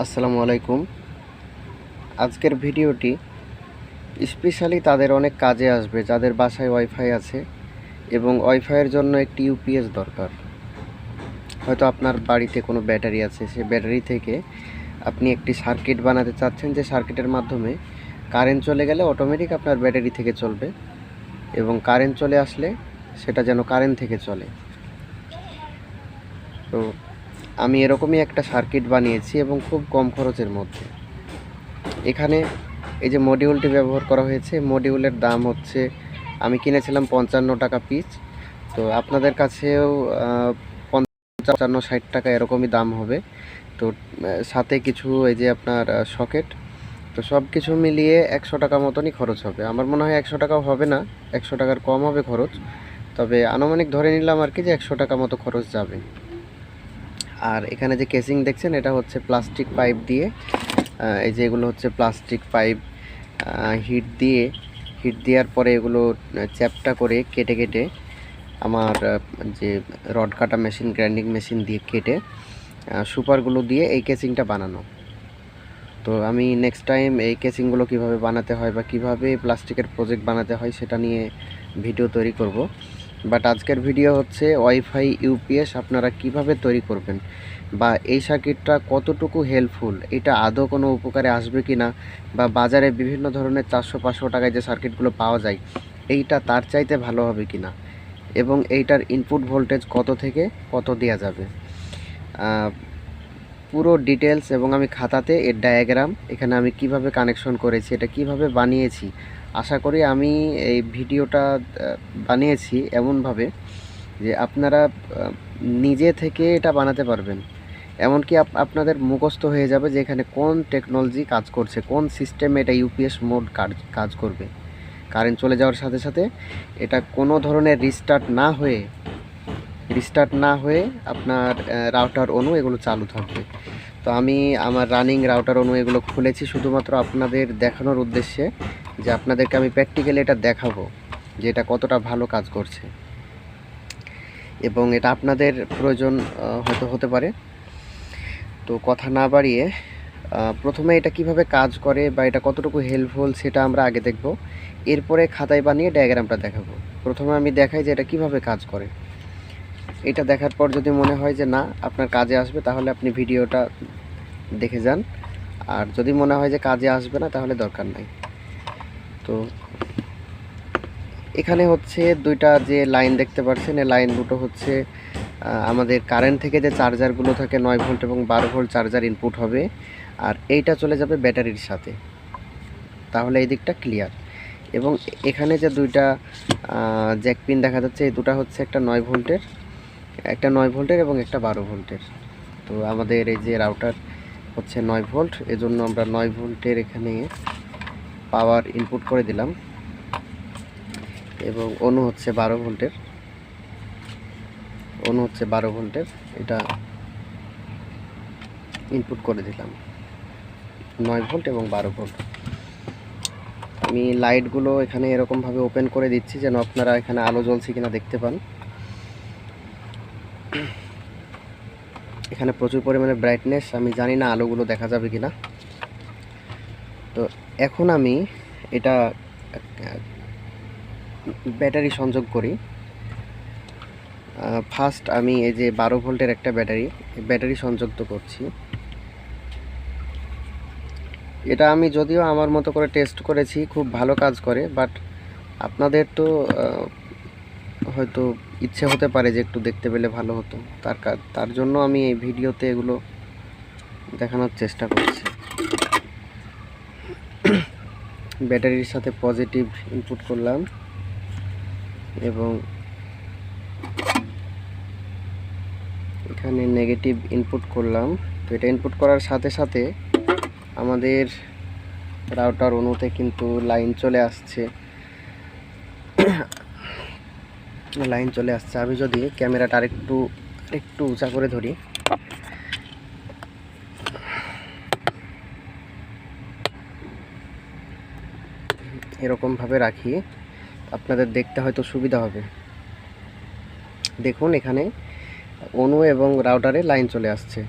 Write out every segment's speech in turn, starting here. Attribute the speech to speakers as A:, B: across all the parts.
A: আসসালামু আলাইকুম। আজকের ভিডিওটি স্পেশালি তাদের অনেক কাজে আসবে, যাদের বাসায় ওয়াইফাই আছে এবং ওয়াইফাইয়ের জন্য একটি ইউপিএস দরকার। হয়তো আপনার বাড়িতে কোনো ব্যাটারি আছে, সেই ব্যাটারি থেকে আপনি একটি সার্কিট বানাতে চাচ্ছেন, যে সার্কিটের মাধ্যমে কারেন্ট চলে গেলে অটোমেটিক আপনার ব্যাটারি থেকে চলবে এবং কারেন্ট চলে আসলে সেটা যেন কারেন্ট থেকে চলে। তো আমি এরকমই একটা সার্কিট বানিয়েছি এবং খুব কম খরচের মধ্যে। এখানে এই যে মডিউলটি ব্যবহার করা হয়েছে মডিউলের দাম হচ্ছে, আমি কিনেছিলাম পঞ্চান্ন টাকা পিস তো আপনাদের কাছেও পঞ্চান্ন, ষাট টাকা এরকমই দাম হবে। তো সাথে কিছু এই যে আপনার সকেট তো সব কিছু মিলিয়ে একশো টাকা মতনই খরচ হবে। আমার মনে হয় একশো টাকাও হবে না, একশো টাকার কম হবে খরচ, তবে আনুমানিক ধরে নিলাম আর কি যে একশো টাকা মতো খরচ যাবে। আর এখানে যে কেসিং দেখছেন, এটা হচ্ছে প্লাস্টিক পাইপ দিয়ে এই যে এগুলো হচ্ছে প্লাস্টিক পাইপ হিট দিয়ে হিট দেওয়ার পরে এগুলো চ্যাপটা করে কেটে কেটে আমার যে রড কাটা মেশিন গ্রাইন্ডিং মেশিন দিয়ে কেটে সুপারগুলো দিয়ে এই কেসিংটা বানানো। তো আমি নেক্সট টাইম এই কেসিংগুলো কীভাবে বানাতে হয় বা কীভাবে প্লাস্টিকের প্রজেক্ট বানাতে হয়, সেটা নিয়ে ভিডিও তৈরি করব। বাট আজকের ভিডিও হচ্ছে ওয়াইফাই ইউপিএস আপনারা কীভাবে তৈরি করবেন? বা এই সার্কিটটা কতটুকু হেল্পফুল এটা আদৌ কোনো উপকারে আসবে কি না বা বাজারে বিভিন্ন ধরনের চারশো পাঁচশো টাকায় যে সার্কিটগুলো পাওয়া যায়, এইটা তার চাইতে ভালো হবে কি না এবং এইটার ইনপুট ভোল্টেজ কত থেকে কত দেওয়া যাবে? পুরো ডিটেলস এবং আমি খাতাতে এর ডায়াগ্রাম এখানে আমি কীভাবে কানেকশন করেছি, এটা কীভাবে বানিয়েছি, আশা করি আমি এই ভিডিওটা বানিয়েছি এমনভাবে যে আপনারা নিজে থেকে এটা বানাতে পারবেন। এমনকি আপ- আপনাদের মুখস্থ হয়ে যাবে যে এখানে কোন টেকনোলজি কাজ করছে, কোন সিস্টেমে এটা ইউপিএস মোড কাজ কাজ করবে। কারেন্ট চলে যাওয়ার সাথে সাথে এটা কোনো ধরনের রিস্টার্ট না হয়ে রিস্টার্ট না হয়ে আপনার রাউটার অনু এগুলো চালু থাকবে। তো আমি আমার রানিং রাউটার অনু এগুলো খুলেছি শুধুমাত্র আপনাদের দেখানোর উদ্দেশ্যে যে আপনাদেরকে আমি প্র্যাকটিক্যালি এটা দেখাবো যে এটা কতটা ভালো কাজ করছে। এবং এটা আপনাদের প্রয়োজন হয়তো হতে পারে। তো কথা না বাড়িয়ে প্রথমে এটা কীভাবে কাজ করে বা এটা কতটুকু হেল্পফুল সেটা আমরা আগে দেখব। এরপরে খাতায় বানিয়ে ডায়াগ্রামটা দেখাবো। প্রথমে আমি দেখাই যে এটা কীভাবে কাজ করে। এটা দেখার পর যদি মনে হয় যে না, আপনার কাজে আসবে, তাহলে আপনি ভিডিওটা দেখে যান। আর যদি মনে হয় যে কাজে আসবে না, তাহলে দরকার নাই। তো এখানে হচ্ছে দুইটা যে লাইন দেখতে পাচ্ছেন, এই লাইন দুটো হচ্ছে আমাদের কারেন্ট থেকে যে চার্জারগুলো থাকে নয় ভোল্ট এবং বারো ভোল্ট চার্জার ইনপুট হবে, আর এইটা চলে যাবে ব্যাটারির সাথে। তাহলে এই দিকটা ক্লিয়ার এবং এখানে যে দুইটা জ্যাক পিন দেখা যাচ্ছে, এই দুটা হচ্ছে একটা নয় ভোল্টের একটা নয় ভোল্টের এবং একটা বারো ভোল্টের। তো আমাদের এই যে রাউটার হচ্ছে নয় ভোল্ট, এজন্য আমরা নয় ভোল্টের এখানে পাওয়ার ইনপুট করে দিলাম। এবং অনু হচ্ছে বারো ভোল্টের। অনু হচ্ছে বারো ভোল্টের, এটা ইনপুট করে দিলাম। নয় ভোল্ট এবং বারো ভোল্ট। আমি লাইটগুলো এখানে এরকমভাবে ওপেন করে দিচ্ছি যেন আপনারা এখানে আলো জ্বলছে কিনা দেখতে পান। এখানে প্রচুর পরিমাণে ব্রাইটনেস আমি জানি না আলোগুলো দেখা যাবে কি না তো এখন আমি এটা ব্যাটারি সংযোগ করি। ফার্স্ট আমি এই যে বারো ভোল্টের একটা ব্যাটারি ব্যাটারি সংযুক্ত করছি। এটা আমি যদিও আমার মতো করে টেস্ট করেছি, খুব ভালো কাজ করে বাট আপনাদের তো হয়তো ইচ্ছে হতে পারে যে একটু দেখতে পেলে ভালো হতো। তার তার জন্য আমি এই ভিডিওতে এগুলো দেখানোর চেষ্টা করছি। ব্যাটারির সাথে পজিটিভ ইনপুট করলাম এবং এখানে নেগেটিভ ইনপুট করলাম। তো এটা ইনপুট করার সাথে সাথে আমাদের রাউটার অনুতে কিন্তু লাইন চলে আসছে। লাইন চলে আসছে। আমি যদি ক্যামেরাটা আরেকটু একটু উঁচা করে ধরি। এরকমভাবে রাখি, আপনাদের দেখতে হয়তো সুবিধা হবে। দেখুন, এখানে অনু এবং রাউটারে লাইন চলে আসছে,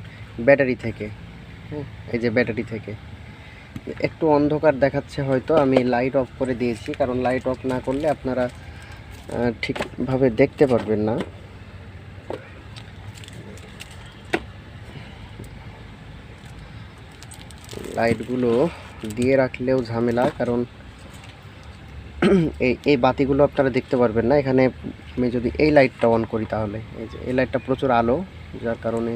A: ব্যাটারি থেকে। এই যে ব্যাটারি থেকে। একটু অন্ধকার দেখাচ্ছে হয়তো, আমি লাইট অফ করে দিয়েছি, কারণ লাইট অফ না করলে আপনারা ঠিকভাবে দেখতে পারবেন না। লাইটগুলো দিয়ে রাখলেও ঝামেলা, কারণ এই এই বাতিগুলো আপনারা দেখতে পারবেন না। এখানে আমি যদি এই লাইটটা অন করি তাহলে, এই যে, এই লাইটটা প্রচুর আলো, যার কারণে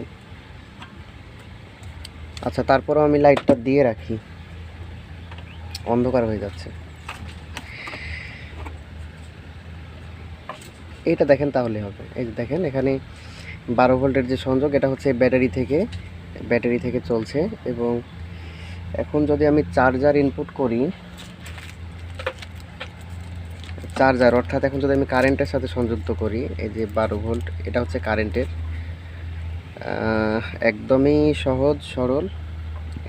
A: আচ্ছা তারপরেও আমি লাইটটা দিয়ে রাখি। অন্ধকার হয়ে যাচ্ছে। এইটা দেখেন তাহলে হবে। এই যে দেখেন, এখানে বারো ভোল্টের যে সংযোগ, এটা হচ্ছে ব্যাটারি থেকে ব্যাটারি থেকে চলছে এবং এখন যদি আমি চার্জার ইনপুট করি, চার্জার অর্থাৎ এখন যদি আমি কারেন্টের সাথে সংযুক্ত করি, এই যে বারো ভোল্ট, এটা হচ্ছে কারেন্টের একদমই সহজ, সরল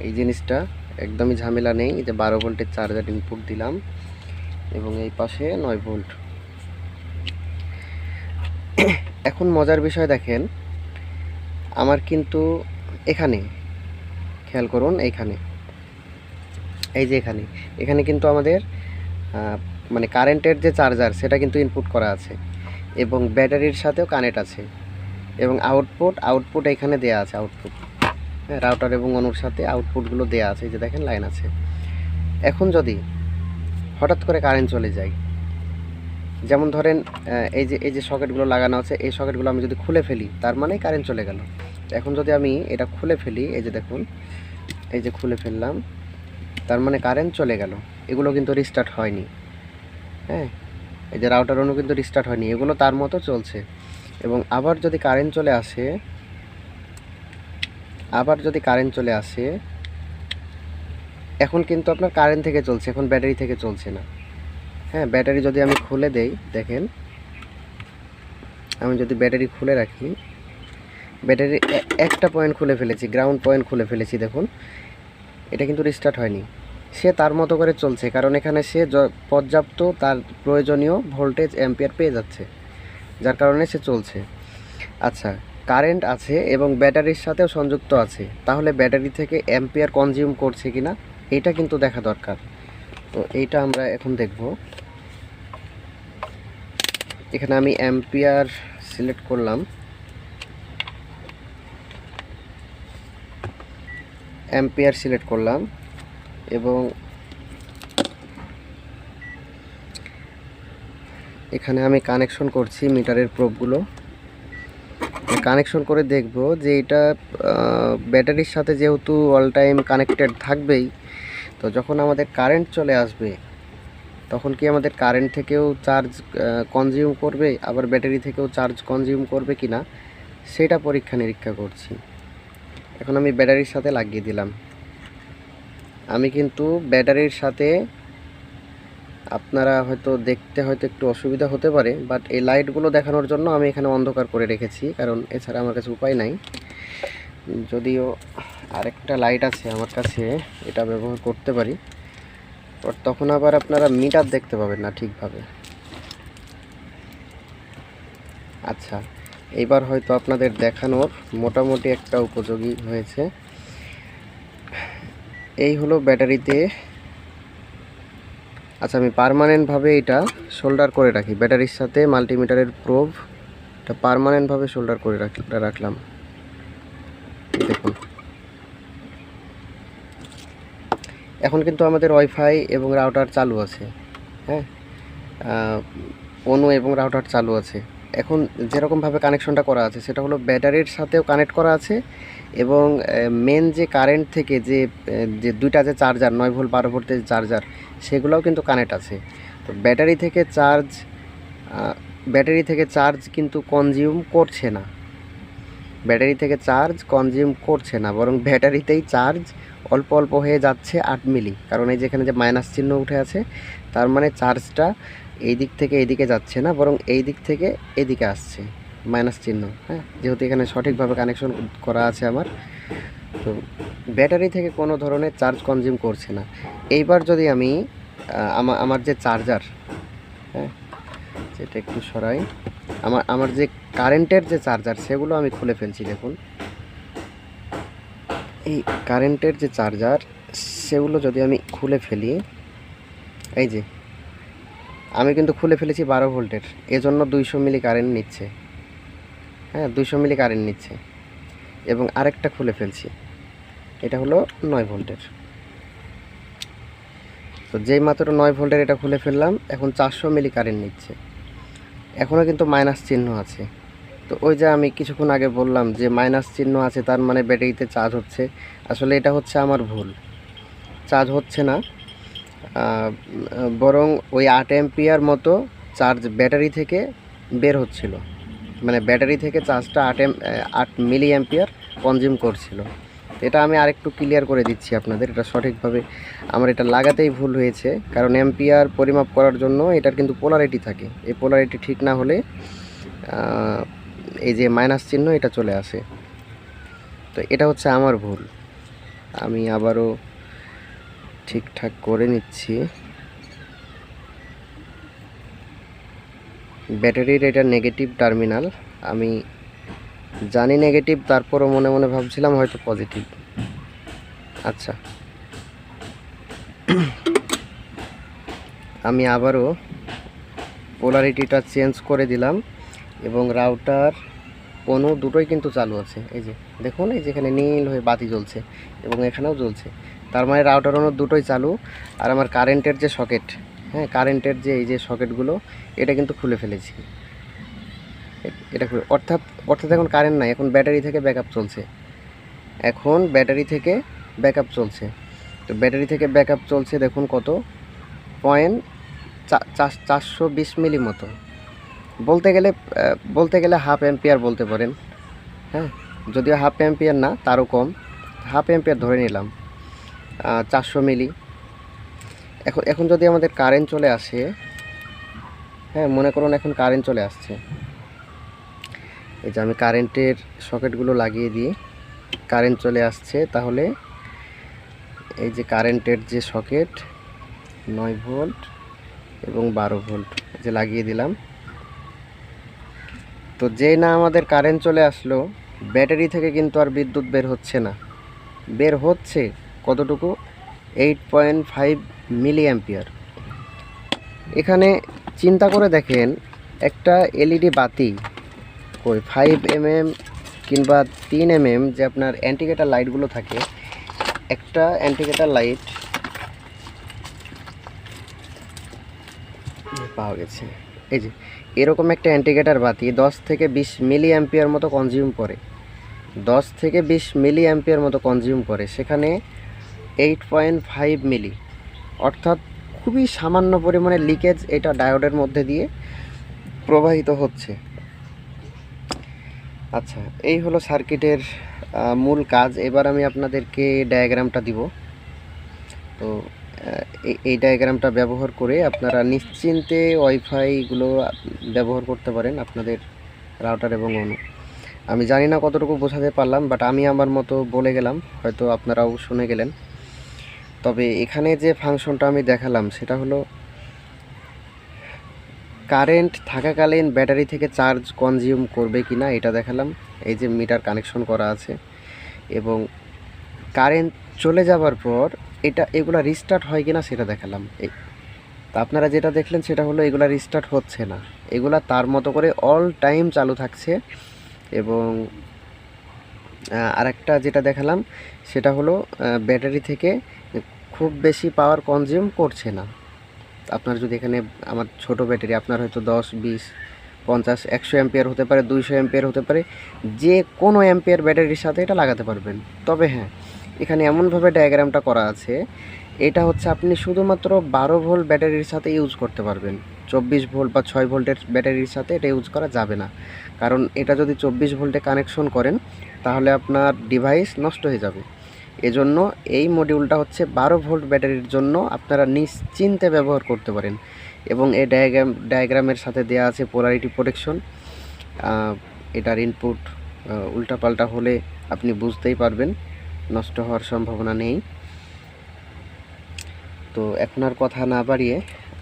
A: এই জিনিসটা, একদমই ঝামেলা নেই। যে বারো ভোল্টের চার্জার ইনপুট দিলাম এবং এই পাশে নয় ভোল্ট। এখন মজার বিষয় দেখেন, আমার কিন্তু এখানে, খেয়াল করুন এইখানে, এই যে এখানে এখানে কিন্তু আমাদের মানে কারেন্টের যে চার্জার সেটা কিন্তু ইনপুট করা আছে এবং ব্যাটারির সাথেও কানেক্ট আছে এবং আউটপুট আউটপুট এখানে দেয়া আছে আউটপুট হ্যাঁ রাউটার এবং অনুর সাথে আউটপুটগুলো দেয়া আছে, এই যে দেখেন লাইন আছে। এখন যদি হঠাৎ করে কারেন্ট চলে যায় যেমন ধরেন এই যে এই যে সকেটগুলো লাগানো আছে, এই সকেটগুলো আমি যদি খুলে ফেলি, তার মানে কারেন্ট চলে গেল। এখন যদি আমি এটা খুলে ফেলি, এই যে দেখুন, এই যে খুলে ফেললাম, তার মানে কারেন্ট চলে গেল। এগুলো কিন্তু রিস্টার্ট হয়নি। হ্যাঁ এই যে রাউটার অনু কিন্তু রিস্টার্ট হয়নি, এগুলো তার মতো চলছে। এবং আবার যদি কারেন্ট চলে আসে, আবার যদি কারেন্ট চলে আসে, এখন কিন্তু আপনার কারেন্ট থেকে চলছে, এখন ব্যাটারি থেকে চলছে না। হ্যাঁ ব্যাটারি যদি আমি খুলে দেই, দেখেন। আমি যদি ব্যাটারি খুলে রাখি, ব্যাটারি একটা পয়েন্ট খুলে ফেলেছি গ্রাউন্ড পয়েন্ট খুলে ফেলেছি, দেখুন। এটা কিন্তু রিস্টার্ট হয়নি। সে তার মতো করে চলছে, কারণ এখানে সে পর্যাপ্ত তার প্রয়োজনীয় ভোল্টেজ অ্যাম্পিয়ার পেয়ে যাচ্ছে, যার কারণে সে চলছে। আচ্ছা কারেন্ট আছে এবং ব্যাটারির সাথেও সংযুক্ত আছে, তাহলে ব্যাটারি থেকে অ্যাম্পিয়ার কনজিউম করছে কিনা, এটা কিন্তু দেখা দরকার। তো এইটা আমরা এখন দেখব। এখানে আমি অ্যাম্পিয়ার সিলেক্ট করলাম। অ্যাম্পিয়ার সিলেক্ট করলাম এবং এখানে আমি কানেকশন করছি মিটারের প্রোবগুলো। কানেকশন করে দেখব যে এটা ব্যাটারির সাথে যেহেতু অল টাইম কানেক্টেড থাকবেই তো যখন আমাদের কারেন্ট চলে আসবে, তখন কি আমাদের কারেন্ট থেকেও চার্জ কনজিউম করবে? আবার ব্যাটারি থেকেও চার্জ কনজিউম করবে কি না? সেটা পরীক্ষা নিরীক্ষা করছি। এখন আমি ব্যাটারির সাথে লাগিয়ে দিলাম। আমি কিন্তু ব্যাটারির সাথে আপনারা হয়তো দেখতে হয়তো একটু অসুবিধা হতে পারে বাট এই লাইটগুলো দেখানোর জন্য আমি এখানে অন্ধকার করে রেখেছি, কারণ এছাড়া আমার কাছে উপায় নাই। যদিও আরেকটা লাইট আছে আমার কাছে, এটা ব্যবহার করতে পারি। বাট তখন আবার আপনারা মিটার দেখতে পাবেন না ঠিকভাবে। আচ্ছা এইবার হয়তো আপনাদের দেখানোর মোটামুটি একটা উপযোগী হয়েছে। এই হলো ব্যাটারিতে আচ্ছা আমি পার্মানেন্টভাবে এটা শোল্ডার করে রাখি। ব্যাটারির সাথে মাল্টিমিটারের প্রোভ এটা পার্মানেন্টভাবে শোল্ডার করে রাখ- রাখলাম। দেখুন। এখন কিন্তু আমাদের ওয়াইফাই এবং রাউটার চালু আছে হ্যাঁ? অনু এবং রাউটার চালু আছে। এখন যেরকমভাবে কানেকশনটা করা আছে, সেটা হলো ব্যাটারির সাথেও কানেক্ট করা আছে এবং মেন যে কারেন্ট থেকে যে যে দুইটা যে চার্জার নয় ভোল্ট বারো ভোল্টের চার্জার সেগুলোও কিন্তু কানেক্ট আছে। তো ব্যাটারি থেকে চার্জ ব্যাটারি থেকে চার্জ কিন্তু কনজিউম করছে না। ব্যাটারি থেকে চার্জ কনজিউম করছে না, বরং ব্যাটারিতেই চার্জ অল্প অল্প হয়ে যাচ্ছে আট মিলি। কারণ এই যেখানে যে মাইনাস চিহ্ন উঠে আছে, তার মানে চার্জটা এই দিক থেকে এদিকে যাচ্ছে না, বরং এই দিক থেকে এদিকে আসছে, মাইনাস চিহ্ন হ্যাঁ? যেহেতু এখানে সঠিকভাবে কানেকশন করা আছে আমার, তো ব্যাটারি থেকে কোনো ধরনের চার্জ কনজিউম করছে না। এইবার যদি আমি আমার যে চার্জার হ্যাঁ? যেটা একটু সরাই। আমার আমার যে কারেন্টের যে চার্জার সেগুলো আমি খুলে ফেলছি, দেখুন। এই কারেন্টের যে চার্জার সেগুলো যদি আমি খুলে ফেলি, এই যে, আমি কিন্তু খুলে ফেলেছি বারো ভোল্টের, এজন্য দুইশো মিলি কারেন্ট নিচ্ছে। হ্যাঁ দুইশো মিলি কারেন্ট নিচ্ছে। এবং আরেকটা খুলে ফেলছি, এটা হলো নয় ভোল্টের। তো যেই মাত্র নয় ভোল্টের এটা খুলে ফেললাম, এখন চারশো মিলি কারেন্ট নিচ্ছে। এখনও কিন্তু মাইনাস চিহ্ন আছে। তো ওই যে আমি কিছুক্ষণ আগে বললাম যে মাইনাস চিহ্ন আছে, তার মানে ব্যাটারিতে চার্জ হচ্ছে। আসলে এটা হচ্ছে আমার ভুল। চার্জ হচ্ছে না। বরং ওই আট এম্পিয়ার মতো চার্জ ব্যাটারি থেকে বের হচ্ছিল। মানে ব্যাটারি থেকে চার্জটা আট এম আট মিলি অ্যাম্পিয়ার কনজিউম করছিল। এটা আমি আরেকটু ক্লিয়ার করে দিচ্ছি আপনাদের, এটা সঠিকভাবে আমার এটা লাগাতেই ভুল হয়েছে, কারণ অ্যাম্পিয়ার পরিমাপ করার জন্য এটার কিন্তু পোলারিটি থাকে। এই পোলারিটি ঠিক না হলে এই যে মাইনাস চিহ্ন, এটা চলে আসে। তো এটা হচ্ছে আমার ভুল। আমি আবারও ঠিকঠাক করে নিচ্ছি। ব্যাটারির এটা নেগেটিভ টার্মিনাল আমি জানি নেগেটিভ তারপরও মনে মনে ভাবছিলাম হয়তো পজিটিভ আচ্ছা। আমি আবারও পোলারিটিটা চেঞ্জ করে দিলাম এবং রাউটার কোনো দুটোই কিন্তু চালু আছে। এই যে, দেখুন, এই যেখানে নীল হয়ে বাতি জ্বলছে এবং এখানেও জ্বলছে। তার মানে রাউটার অনু দুটোই চালু। আর আমার কারেন্টের যে সকেট হ্যাঁ কারেন্টের যে এই যে সকেটগুলো এটা কিন্তু খুলে ফেলেছি। এটা অর্থাৎ অর্থাৎ এখন কারেন্ট নাই, এখন ব্যাটারি থেকে ব্যাকআপ চলছে। এখন ব্যাটারি থেকে ব্যাকআপ চলছে। তো ব্যাটারি থেকে ব্যাকআপ চলছে দেখুন কত? পয়েন্ট চারশো বিশ মিলি মতো। বলতে গেলে বলতে গেলে হাফ অ্যাম্পিয়ার বলতে পারেন। হ্যাঁ যদিও হাফ অ্যাম্পিয়ার না, তারও কম। হাফ অ্যাম্পিয়ার ধরে নিলাম। চারশো মিলি এখন এখন যদি আমাদের কারেন্ট চলে আসে হ্যাঁ মনে করুন এখন কারেন্ট চলে আসছে। এই যে আমি কারেন্টের সকেটগুলো লাগিয়ে দিই। কারেন্ট চলে আসছে, তাহলে এই যে কারেন্টের যে সকেট নয় ভোল্ট এবং বারো ভোল্ট যে লাগিয়ে দিলাম। তো যেই না আমাদের কারেন্ট চলে আসলো, ব্যাটারি থেকে কিন্তু আর বিদ্যুৎ বের হচ্ছে না। বের হচ্ছে কতটুকু? Eight point five milli ampere এখানে চিন্তা করে দেখেন, একটা এলইডি বাতি ওই ফাইভ এমএম কিংবা তিন এমএম যে আপনার অ্যান্টিগেটার লাইটগুলো থাকে, একটা অ্যান্টিগেটার লাইট পাওয়া গেছে। এই যে, এরকম একটা অ্যান্টিগেটার বাতি দশ থেকে বিশ মিলি অ্যাম্পিয়ার মতো কনজিউম করে। দশ থেকে বিশ মিলি অ্যাম্পিয়ার মতো কনজিউম করে, সেখানে এইট পয়েন্ট ফাইভ মিলি অর্থাৎ খুবই সামান্য পরিমাণে লিকেজ এটা ডায়োডের মধ্যে দিয়ে প্রবাহিত হচ্ছে। আচ্ছা এই হলো সার্কিটের মূল কাজ। এবার আমি আপনাদেরকে ডায়াগ্রামটা দিব। তো এই- ডায়াগ্রামটা ব্যবহার করে আপনারা নিশ্চিন্তে ওয়াইফাইগুলো ব্যবহার করতে পারেন আপনাদের রাউটার এবং অনু আমি জানি না কতটুকু বোঝাতে পারলাম বাট আমি আমার মতো বলে গেলাম, হয়তো আপনারাও শুনে গেলেন। তবে এখানে যে ফাংশনটা আমি দেখালাম, সেটা হলো কারেন্ট থাকাকালীন ব্যাটারি থেকে চার্জ কনজিউম করবে কি না এটা দেখালাম। এই যে মিটার কানেকশন করা আছে এবং কারেন্ট চলে যাবার পর এটা এগুলা রিস্টার্ট হয় কি না সেটা দেখালাম। এই তা আপনারা যেটা দেখলেন সেটা হলো এগুলা রিস্টার্ট হচ্ছে না। এগুলা তার মতো করে অল টাইম চালু থাকছে এবং আরেকটা যেটা দেখালাম সেটা হলো ব্যাটারি থেকে খুব বেশি পাওয়ার কনজিউম করছে না। আপনার যদি এখানে আমার ছোট ব্যাটারি, আপনার হয়তো দশ, বিশ, পঞ্চাশ, একশো অ্যাম্পিয়ার হতে পারে, দুইশো অ্যাম্পিয়ার হতে পারে, যে কোনো অ্যাম্পিয়ার ব্যাটারির সাথে এটা লাগাতে পারবেন। তবে হ্যাঁ এখানে এমনভাবে ডায়াগ্রামটা করা আছে, এটা হচ্ছে আপনি শুধুমাত্র বারো ভোল্ট ব্যাটারির সাথে ইউজ করতে পারবেন। চব্বিশ ভোল্ট বা ছয় ভোল্টের ব্যাটারির সাথে এটা ইউজ করা যাবে না। কারণ এটা যদি চব্বিশ ভোল্টে কানেকশন করেন, তাহলে আপনার ডিভাইস নষ্ট হয়ে যাবে। এজন্য এই মডিউলটা হচ্ছে বারো ভোল্ট ব্যাটারির জন্য আপনারা নিশ্চিন্তে ব্যবহার করতে পারেন। এবং এই ডায়াগ্রাম ডায়াগ্রামের সাথে দেওয়া আছে পোলারিটি প্রোটেকশন এটার ইনপুট উল্টাপাল্টা হলে আপনি বুঝতেই পারবেন, নষ্ট হওয়ার সম্ভাবনা নেই। তো এখন আর কথা না বাড়িয়ে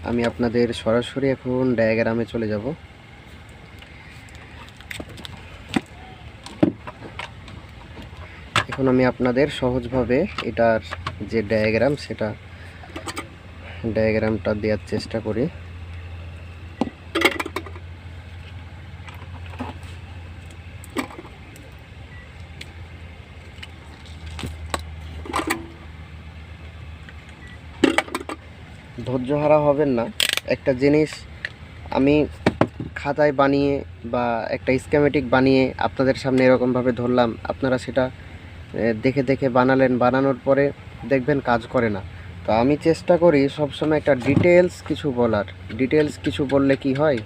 A: আমি আপনাদের সরাসরি এখন ডায়াগ্রামে চলে যাব। এখন আমি আপনাদের সহজভাবে এটার যে ডায়াগ্রাম সেটা ডায়াগ্রামটা দেওয়ার চেষ্টা করি। ধৈর্যহারা হবেন না। একটা জিনিস আমি খাতায় বানিয়ে বা একটা স্কেমেটিক বানিয়ে আপনাদের সামনে এরকমভাবে ধরলাম, আপনারা সেটা দেখে দেখে বানালেন। বানানোর পরে দেখবেন কাজ করে না। তো আমি চেষ্টা করি সবসময় একটা ডিটেলস কিছু বলার। ডিটেলস কিছু বললে কি হয়?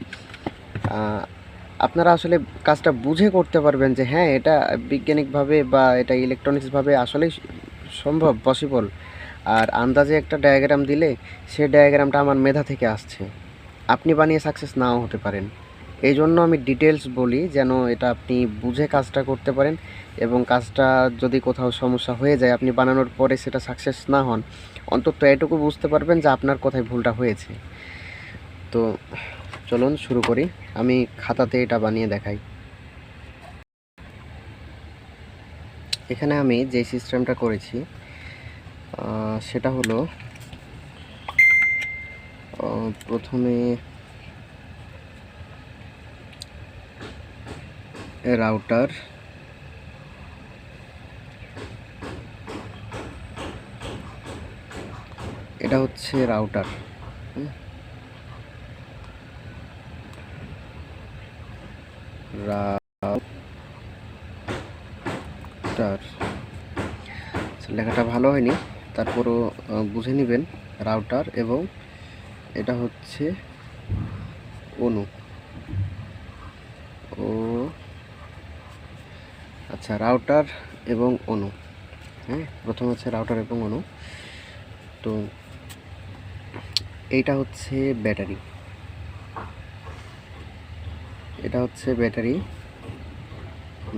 A: আপনারা আসলে কাজটা বুঝে করতে পারবেন যে হ্যাঁ এটা বিজ্ঞানিকভাবে বা এটা ইলেকট্রনিক্সভাবে আসলেই সম্ভব পসিবল আর আন্দাজে একটা ডায়াগ্রাম দিলে সে ডায়াগ্রামটা আমার মেধা থেকে আসছে। আপনি বানিয়ে সাকসেস নাও হতে পারেন। এই জন্য আমি ডিটেলস বলি যেন এটা আপনি বুঝে কাজটা করতে পারেন এবং কাজটা যদি কোথাও সমস্যা হয়ে যায়, আপনি বানানোর পরে সেটা সাকসেস না হন, অন্তত এটুকু বুঝতে পারবেন যে আপনার কোথায় ভুলটা হয়েছে। তো চলুন শুরু করি, আমি খাতাতে এটা বানিয়ে দেখাই। এখানে আমি যে সিস্টেমটা করেছি সেটা হলো প্রথমে রাউটার। এটা হচ্ছে রাউটার। রাউটার। লেখাটা ভালো হয়নি। তারপরও বুঝে নেবেন। রাউটার এবং এটা হচ্ছে অনু। আচ্ছা রাউটার এবং অনু হ্যাঁ প্রথম হচ্ছে রাউটার এবং অনু তো এইটা হচ্ছে ব্যাটারি। এটা হচ্ছে ব্যাটারি।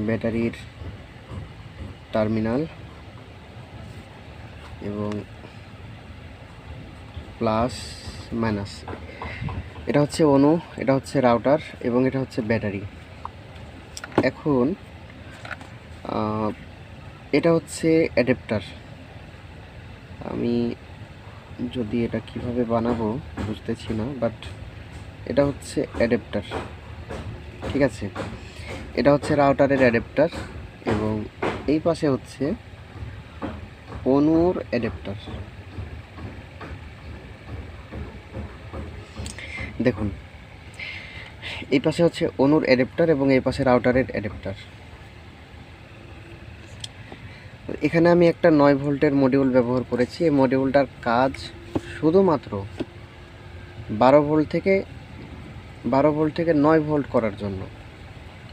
A: ব্যাটারির টার্মিনাল এবং প্লাস মাইনাস। এটা হচ্ছে অনু এটা হচ্ছে রাউটার এবং এটা হচ্ছে ব্যাটারি। এখন এটা হচ্ছে অ্যাডাপ্টার। আমি যদি এটা কীভাবে বানাবো বুঝতেছি না বাট এটা হচ্ছে অ্যাডাপ্টার। ঠিক আছে? এটা হচ্ছে রাউটারের অ্যাডাপ্টার এবং এই পাশে হচ্ছে অনুর অ্যাডাপ্টার। দেখুন, এই পাশে হচ্ছে অনুর অ্যাডাপ্টার এবং এই পাশে রাউটারের অ্যাডাপ্টার। এখানে আমি একটা নয় ভোল্টের মডিউল ব্যবহার করেছি। এই মডিউলটার কাজ শুধুমাত্র বারো ভোল্ট থেকে, বারো ভোল্ট থেকে নয় ভোল্ট করার জন্য।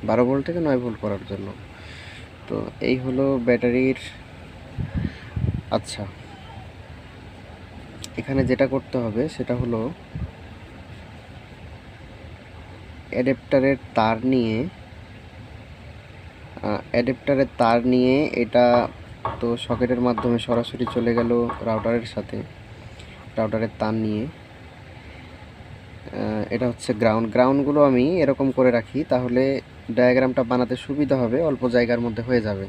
A: বারো ভোল্ট থেকে নয় ভোল্ট করার জন্য। তো এই হলো ব্যাটারির আচ্ছা। এখানে যেটা করতে হবে সেটা হলো অ্যাডাপ্টারের তার নিয়ে অ্যাডাপ্টারের তার নিয়ে এটা তো সকেটের মাধ্যমে সরাসরি চলে গেল রাউটারের সাথে, রাউটারের তার নিয়ে। এটা হচ্ছে গ্রাউন্ড গ্রাউন্ডগুলো আমি এরকম করে রাখি, তাহলে ডায়াগ্রামটা বানাতে সুবিধা হবে, অল্প জায়গার মধ্যে হয়ে যাবে।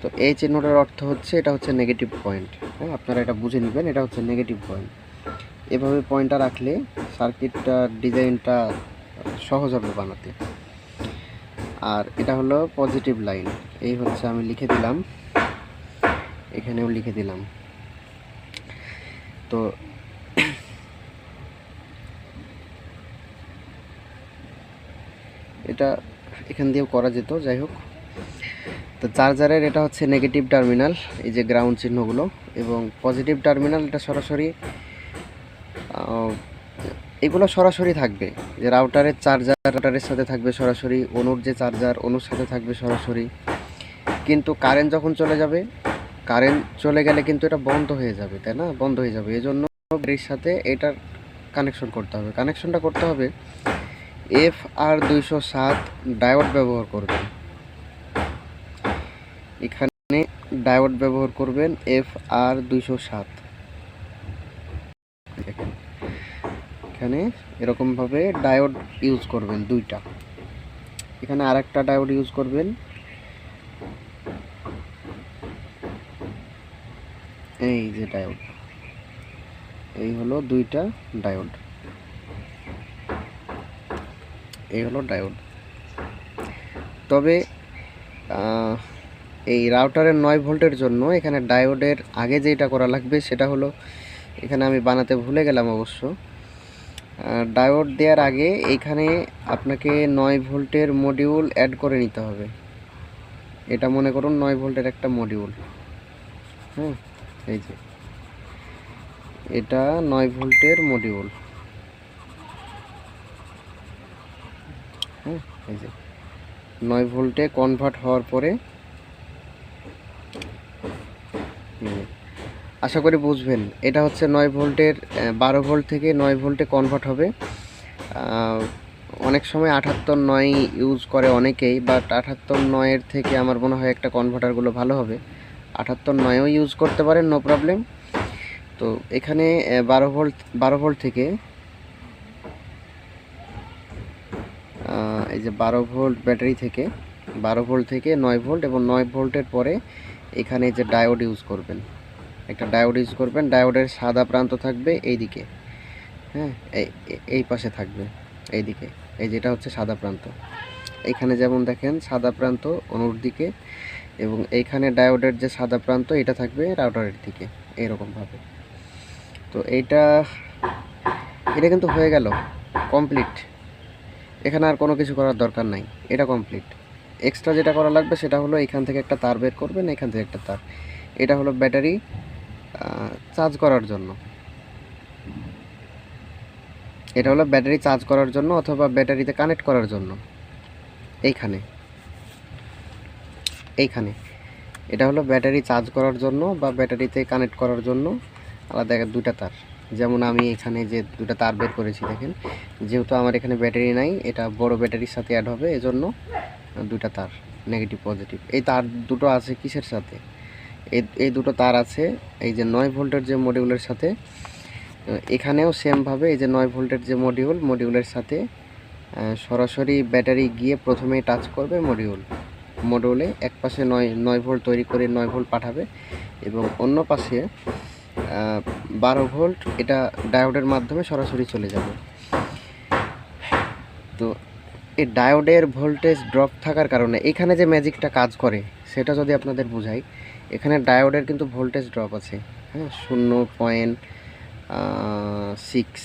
A: তো এই চিহ্নটার অর্থ হচ্ছে, এটা হচ্ছে নেগেটিভ পয়েন্ট হ্যাঁ আপনারা এটা বুঝে নেবেন, এটা হচ্ছে নেগেটিভ পয়েন্ট এভাবে পয়েন্টটা রাখলে সার্কিটটার ডিজাইনটা সহজ হবে বানাতে। আর এটা হলো পজিটিভ লাইন এই হচ্ছে আমি লিখে দিলাম। এখানেও লিখে দিলাম। তো এটা এখান দিয়েও করা যেত, যাই হোক। তো চার্জারের এটা হচ্ছে নেগেটিভ টার্মিনাল এই যে গ্রাউন্ড চিহ্নগুলো, এবং পজিটিভ টার্মিনাল এটা সরাসরি এগুলো সরাসরি থাকবে। যে রাউটারের চার্জার রাউটারের সাথে থাকবে সরাসরি, অনুর যে চার্জার অনুর সাথে থাকবে সরাসরি। কিন্তু কারেন্ট যখন চলে যাবে কারেন্ট চলে গেলে কিন্তু এটা বন্ধ হয়ে যাবে, তাই না? বন্ধ হয়ে যাবে। এই জন্য ব্যাটারির সাথে এটার কানেকশন করতে হবে। কানেকশনটা করতে হবে এফ আর দুইশো সাত ডায়োড ব্যবহার করবেন। এখানে ডায়োড ব্যবহার করবেন এফ আর দুইশো সাত। এখানে এরকমভাবে ডায়োড ইউজ করবেন দুইটা। এখানে আরেকটা ডায়োড ইউজ করবেন এই যে ডায়োড এই হলো দুইটা ডায়োড এই হলো ডায়োড তবে এই রাউটারের নয় ভোল্টের জন্য এখানে ডায়োডের আগে যেটা করা লাগবে সেটা হলো, এখানে আমি বানাতে ভুলে গেলাম অবশ্য। ডায়োড দেওয়ার আগে এইখানে আপনাকে নয় ভোল্টের মডিউল অ্যাড করে নিতে হবে। এটা মনে করুন নয় ভোল্টের একটা মডিউল হ্যাঁ এই যে। এটা নয় ভোল্টের মডিউল হ্যাঁ এই যে। নয় ভোল্টে কনভার্ট হওয়ার পরে আশা করি বুঝবেন, এটা হচ্ছে নয় ভোল্টের বারো ভোল্ট থেকে নয় ভোল্টে কনভার্ট হবে। অনেক সময় আঠাত্তর নয় ইউজ করে অনেকেই বাট আঠাত্তর নয়ের থেকে আমার মনে হয় একটা কনভার্টারগুলো ভালো হবে। আঠাত্তর নয়ও ইউজ করতে পারেন নো প্রবলেম তো এখানে বারো ভোল্ট বারো ভোল্ট থেকে এই যে বারো ভোল্ট ব্যাটারি থেকে, বারো ভোল্ট থেকে নয় ভোল্ট এবং নয় ভোল্টের পরে এখানে যে ডায়োড ইউজ করবেন। একটা ডায়োড ইউজ করবেন ডায়োডের সাদা প্রান্ত থাকবে এই দিকে হ্যাঁ এই পাশে থাকবে এই দিকে এই যেটা হচ্ছে সাদা প্রান্ত। এখানে যেমন দেখেন, সাদা প্রান্ত অনুর দিকে এবং এইখানে ডায়োডের যে সাদা প্রান্ত, এটা থাকবে রাউটারের দিকে এইরকমভাবে তো এইটা, এটা কিন্তু হয়ে গেল, কমপ্লিট। এখানে আর কোনো কিছু করার দরকার নাই, এটা কমপ্লিট। এক্সট্রা যেটা করা লাগবে সেটা হলো এখান থেকে একটা তার বের করবেন এখান থেকে একটা তার। এটা হলো ব্যাটারি চার্জ করার জন্য। এটা হলো ব্যাটারি চার্জ করার জন্য অথবা ব্যাটারিতে কানেক্ট করার জন্য, এইখানে। এইখানে। এটা হলো ব্যাটারি চার্জ করার জন্য বা ব্যাটারিতে কানেক্ট করার জন্য আলাদা দুটা তার। যেমন আমি এখানে যে দুটো তার বের করেছি, দেখেন। যেহেতু আমার এখানে ব্যাটারি নাই, এটা বড় ব্যাটারির সাথে অ্যাড হবে, এজন্য দুটা তার নেগেটিভ পজিটিভ এই তার দুটো আছে কিসের সাথে? এই এই দুটো তার আছে এই যে নয় ভোল্টের যে মডিউলের সাথে। এখানেও সেমভাবে এই যে নয় ভোল্টের যে মডিউল মডিউলের সাথে সরাসরি ব্যাটারি গিয়ে প্রথমেই টাচ করবে মডিউল মডিউলে এক পাশে নয় নয় ভোল্ট তৈরি করে নয় ভোল্ট পাঠাবে এবং অন্য পাশে বারো ভোল্ট এটা ডায়োডের মাধ্যমে সরাসরি চলে যাবে। তো এই ডায়োডের ভোল্টেজ ড্রপ থাকার কারণে এখানে যে ম্যাজিকটা কাজ করে, সেটা যদি আপনাদের বোঝাই, এখানে ডায়োডের কিন্তু ভোল্টেজ ড্রপ আছে। হ্যাঁ শূন্য পয়েন্ট সিক্স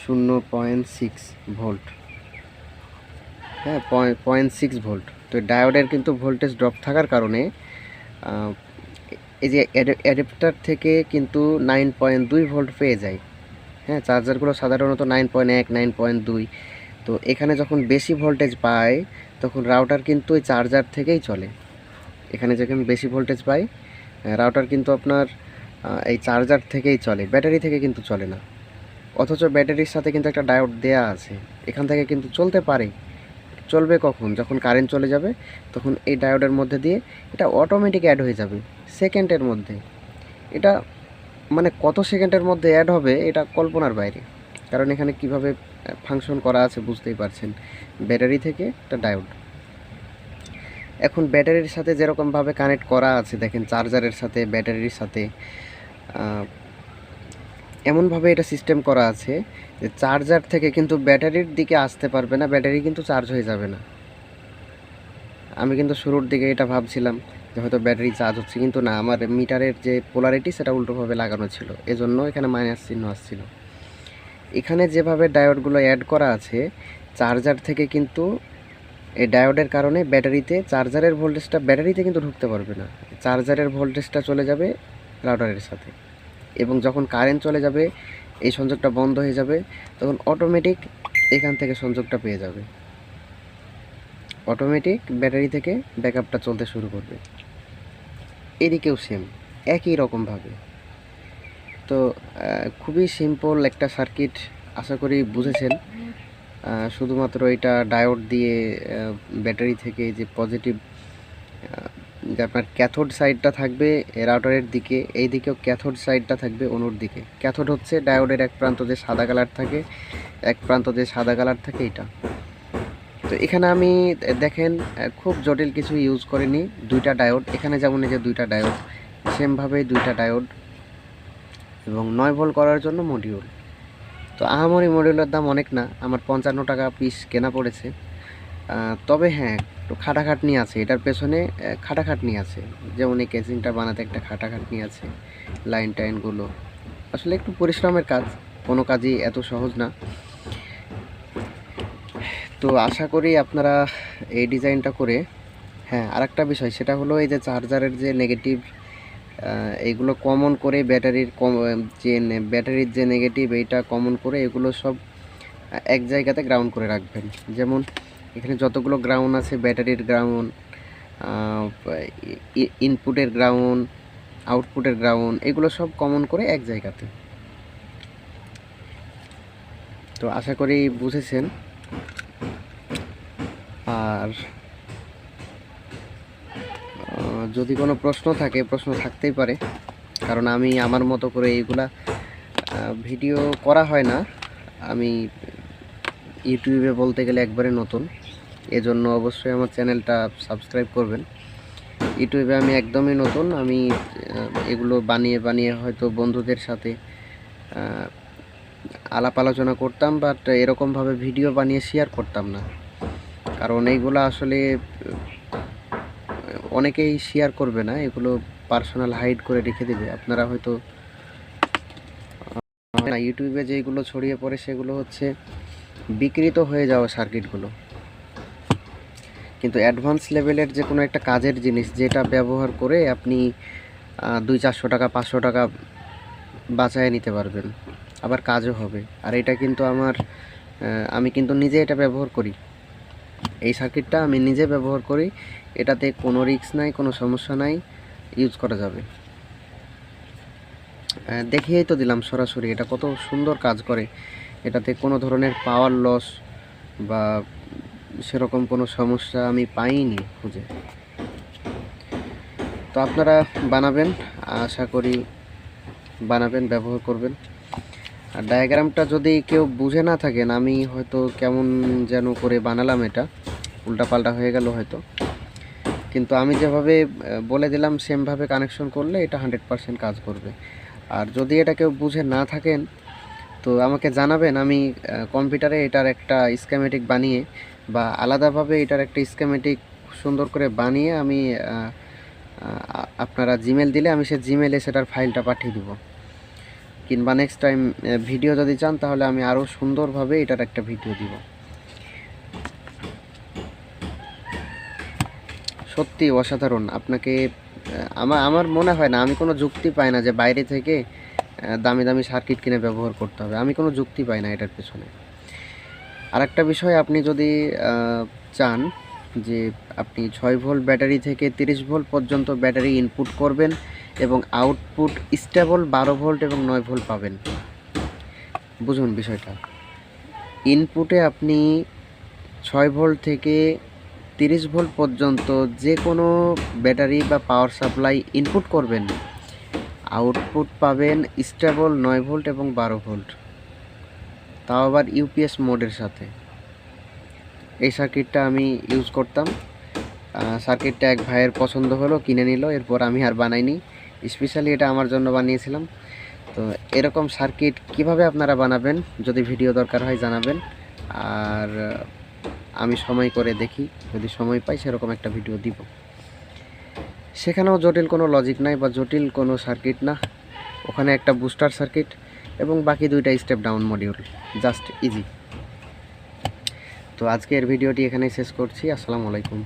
A: শূন্য পয়েন্ট সিক্স ভোল্ট হ্যাঁ পয়েন্ট সিক্স ভোল্ট তো ডায়োডের কিন্তু ভোল্টেজ ড্রপ থাকার কারণে এই যে অ্যাডাপ্টার থেকে কিন্তু নাইন পয়েন্ট দুই ভোল্ট পেয়ে যায়। হ্যাঁ চার্জারগুলো সাধারণত নাইন পয়েন্ট এক নাইন পয়েন্ট দুই। তো এখানে যখন বেশি ভোল্টেজ পায়, তখন রাউটার কিন্তু ওই চার্জার থেকেই চলে। এখানে যখন বেশি ভোল্টেজ পাই রাউটার কিন্তু আপনার এই চার্জার থেকেই চলে, ব্যাটারি থেকে কিন্তু চলে না। অথচ ব্যাটারির সাথে কিন্তু একটা ডায়োড দেয়া আছে। এখান থেকে কিন্তু চলতে পারে। চলবে কখন? যখন কারেন্ট চলে যাবে, তখন এই ডায়োডের মধ্যে দিয়ে এটা অটোমেটিক অ্যাড হয়ে যাবে সেকেন্ডের মধ্যে। এটা মানে কত সেকেন্ডের মধ্যে অ্যাড হবে, এটা কল্পনার বাইরে। কারণ এখানে কীভাবে ফাংশন করা আছে বুঝতেই পারছেন। ব্যাটারি থেকে একটা ডায়োড এখন ব্যাটারির সাথে যেরকমভাবে কানেক্ট করা আছে, দেখেন চার্জারের সাথে ব্যাটারির সাথে এমনভাবে এটা সিস্টেম করা আছে যে চার্জার থেকে কিন্তু ব্যাটারির দিকে আসতে পারবে না, ব্যাটারি কিন্তু চার্জ হয়ে যাবে না। আমি কিন্তু শুরুর দিকে এটা ভাবছিলাম যে হয়তো ব্যাটারি চার্জ হচ্ছে, কিন্তু না, আমার মিটারের যে পোলারিটি সেটা উল্টোভাবে লাগানো ছিল। এজন্য এখানে মাইনাস চিহ্ন আসছিল। এখানে যেভাবে ডায়োডগুলো অ্যাড করা আছে চার্জার থেকে কিন্তু এই ডায়োডের কারণে ব্যাটারিতে চার্জারের ভোল্টেজটা ব্যাটারিতে কিন্তু ঢুকতে পারবে না। চার্জারের ভোল্টেজটা চলে যাবে রাউটারের সাথে। এবং যখন কারেন্ট চলে যাবে, এই সংযোগটা বন্ধ হয়ে যাবে, তখন অটোমেটিক এখান থেকে সংযোগটা পেয়ে যাবে। অটোমেটিক ব্যাটারি থেকে ব্যাকআপটা চলতে শুরু করবে। এদিকেও সেম একই রকমভাবে তো খুবই সিম্পল একটা সার্কিট আশা করি বুঝেছেন। শুধুমাত্র এটা ডায়োড দিয়ে ব্যাটারি থেকে যে পজিটিভ আপনার ক্যাথোড সাইডটা থাকবে রাউটারের দিকে এই দিকেও ক্যাথোড সাইডটা থাকবে অনুর দিকে। ক্যাথোড হচ্ছে ডায়োডের এক প্রান্ত যে সাদা কালার থাকে, এক প্রান্ত যে সাদা কালার থাকে এটা তো এখানে আমি দেখেন খুব জটিল কিছু ইউজ করিনি, দুইটা ডায়োড এখানে যেমন এই যে দুইটা ডায়োড সেমভাবেই দুইটা ডায়োড এবং নয় ভোল্ট করার জন্য মডিউল তো আহামরি মডিউলের দাম অনেক না, আমার পঞ্চান্ন টাকা পিস কেনা পড়েছে। তবে হ্যাঁ একটু খাটাখাটনি আছে। এটার পেছনে খাটাখাটনি আছে। যেমন এই কেসিংটা বানাতে একটা খাটাখাটনি আছে লাইন টাইনগুলো আসলে একটু পরিশ্রমের কাজ, কোনো কাজই এত সহজ না। তো আশা করি আপনারা এই ডিজাইনটা করে হ্যাঁ আরেকটা বিষয়, সেটা হলো এই যে চার্জারের যে নেগেটিভ এইগুলো কমন করে ব্যাটারির কম, যে ব্যাটারির যে নেগেটিভ এইটা কমন করে এগুলো সব এক জায়গাতে গ্রাউন্ড করে রাখবেন। যেমন এখানে যতগুলো গ্রাউন্ড আছে ব্যাটারির গ্রাউন্ড ইনপুটের গ্রাউন্ড আউটপুটের গ্রাউন্ড এগুলো সব কমন করে এক জায়গাতে। তো আশা করি বুঝেছেন। আর যদি কোনো প্রশ্ন থাকে, প্রশ্ন থাকতেই পারে। কারণ আমি আমার মতো করে এইগুলা ভিডিও করা হয় না। আমি ইউটিউবে বলতে গেলে একবারে নতুন। এজন্য অবশ্যই আমার চ্যানেলটা সাবস্ক্রাইব করবেন। ইউটিউবে আমি একদমই নতুন। আমি এগুলো বানিয়ে বানিয়ে হয়তো বন্ধুদের সাথে আলাপ আলোচনা করতাম বাট এরকমভাবে ভিডিও বানিয়ে শেয়ার করতাম না। কারণ এইগুলো আসলে অনেকেই শেয়ার করবে না। এগুলো পার্সোনাল হাইড করে রেখে দেবে। আপনারা হয়তো ইউটিউবে যেগুলো ছড়িয়ে পড়ে সেগুলো হচ্ছে বিকৃত হয়ে যাওয়া সার্কিটগুলো কিন্তু অ্যাডভান্স লেভেলের যে কোনো একটা কাজের জিনিস যেটা ব্যবহার করে আপনি দুই চারশো টাকা, পাঁচশো টাকা বাঁচায় নিতে পারবেন। আবার কাজও হবে। আর এটা কিন্তু আমার আমি কিন্তু নিজে এটা ব্যবহার করি। এই সার্কিটটা আমি নিজে ব্যবহার করি। এটাতে কোনো রিস্ক নাই, কোনো সমস্যা নাই। ইউজ করা যাবে। দেখিয়েই তো দিলাম সরাসরি। এটা কত সুন্দর কাজ করে। এটাতে কোনো ধরনের পাওয়ার লস বা সেরকম কোনো সমস্যা আমি পাইনি খুঁজে। তো আপনারা বানাবেন, আশা করি বানাবেন, ব্যবহার করবেন। আর ডায়াগ্রামটা যদি কেউ বুঝে না থাকেন, আমি হয়তো কেমন যেন করে বানালাম এটা। উল্টাপাল্টা হয়ে গেল হয়তো। কিন্তু আমি যেভাবে বলে দিলাম সেমভাবে কানেকশন করলে এটা হান্ড্রেড পারসেন্ট কাজ করবে। আর যদি এটা কেউ বুঝে না থাকেন তো আমাকে জানাবেন আমি কম্পিউটারে এটার একটা স্ক্যামেটিক বানিয়ে বা আলাদাভাবে এটার একটা স্ক্যামেটিক সুন্দর করে বানিয়ে আমি আপনারা জিমেল দিলে আমি সে জিমেলে সেটার ফাইলটা পাঠিয়ে দেবো। কিংবা নেক্সট টাইম ভিডিও যদি চান তাহলে আমি আরও সুন্দরভাবে এটার একটা ভিডিও দিব। সত্যি অসাধারণ। আপনাকে আমার আমার মনে হয় না, আমি কোনো যুক্তি পাই না যে বাইরে থেকে দামি দামি সার্কিট কিনে ব্যবহার করতে হবে। আমি কোনো যুক্তি পাই না এটার পেছনে। আরেকটা বিষয়, আপনি যদি চান যে আপনি ছয় ভোল্ট ব্যাটারি থেকে তিরিশ ভোল্ট পর্যন্ত ব্যাটারি ইনপুট করবেন এবং আউটপুট স্টেবল বারো ভোল্ট এবং নয় ভোল্ট পাবেন। বুঝুন বিষয়টা। ইনপুটে আপনি ছয় ভোল্ট থেকে তিরিশ ভোল্ট পর্যন্ত যে কোনো ব্যাটারি বা পাওয়ার সাপ্লাই ইনপুট করবেন। আউটপুট পাবেন স্টেবল নয় ভোল্ট এবং বারো ভোল্ট। তাও আবার ইউপিএস মোডের সাথে। এই সার্কিটটা আমি ইউজ করতাম। সার্কিটটা এক ভাইয়ের পছন্দ হলো, কিনে নিল। এরপর আমি আর বানাইনি। স্পেশালি এটা আমার জন্য বানিয়েছিলাম। তো এরকম সার্কিট কীভাবে আপনারা বানাবেন, যদি ভিডিও দরকার হয় জানাবেন। আর আমি সময় করে দেখি, যদি সময় পাই সেরকম একটা ভিডিও দিব। সেখানেও জটিল কোনো লজিক নাই বা জটিল কোনো সার্কিট না। ওখানে একটা বুস্টার সার্কিট এবং বাকি দুইটা step down module just easy তো আজকের ভিডিওটি এখানেই শেষ করছি। আসসালামু আলাইকুম।